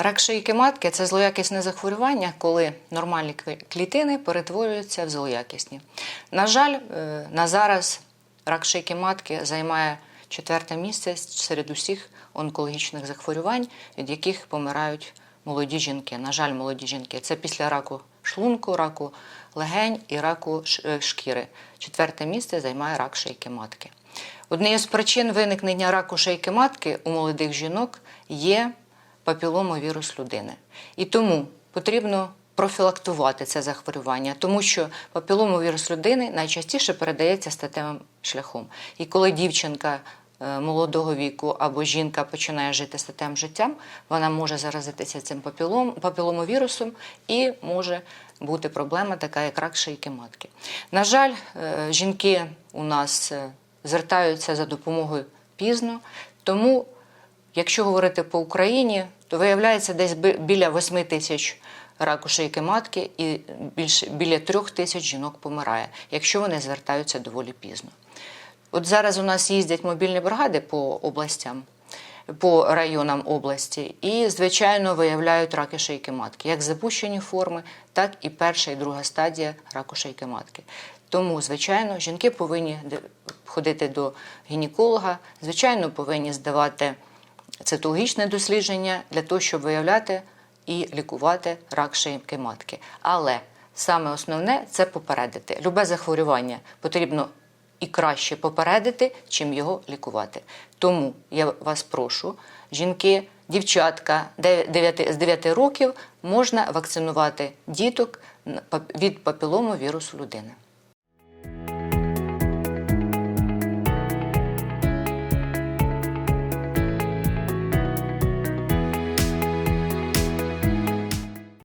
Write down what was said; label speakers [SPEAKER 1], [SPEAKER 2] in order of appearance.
[SPEAKER 1] Рак шийки матки це злоякісне захворювання, коли нормальні клітини перетворюються в злоякісні. На жаль, е, на зараз рак шийки матки займає четверте місце серед усіх онкологічних захворювань, від яких помирають молоді жінки. На жаль, молоді жінки. Це після раку шлунку, раку легень і раку е, шкіри. Четверте місце займає рак шийки матки. Однією з причин виникнення раку шийки матки у молодих жінок є папіломовірус людини. І тому потрібно профілактувати це захворювання, тому що папіломовірус людини найчастіше передається статевим шляхом. І коли дівчинка е, молодого віку або жінка починає жити статевим життям, вона може заразитися цим папілом, папіломовірусом і може бути проблема така, як рак шийки матки. На жаль, е, жінки у нас е, звертаються за допомогою пізно, тому Якщо говорити по Україні, то виявляється десь біля 8 тисяч раку шийки матки і більше біля 3 тисяч жінок помирає, якщо вони звертаються доволі пізно. От зараз у нас їздять мобільні бригади по областям, по районам області, і, звичайно, виявляють раки шийки матки, як запущені форми, так і перша і друга стадія раку шийки матки. Тому, звичайно, жінки повинні ходити до гінеколога, звичайно, повинні здавати цитологічне дослідження для того, щоб виявляти і лікувати рак шийки матки. Але саме основне це попередити. Любе захворювання потрібно і краще попередити, чим його лікувати. Тому я вас прошу, жінки, дівчатка 9, з 9 років можна вакцинувати діток від папілому вірусу людини.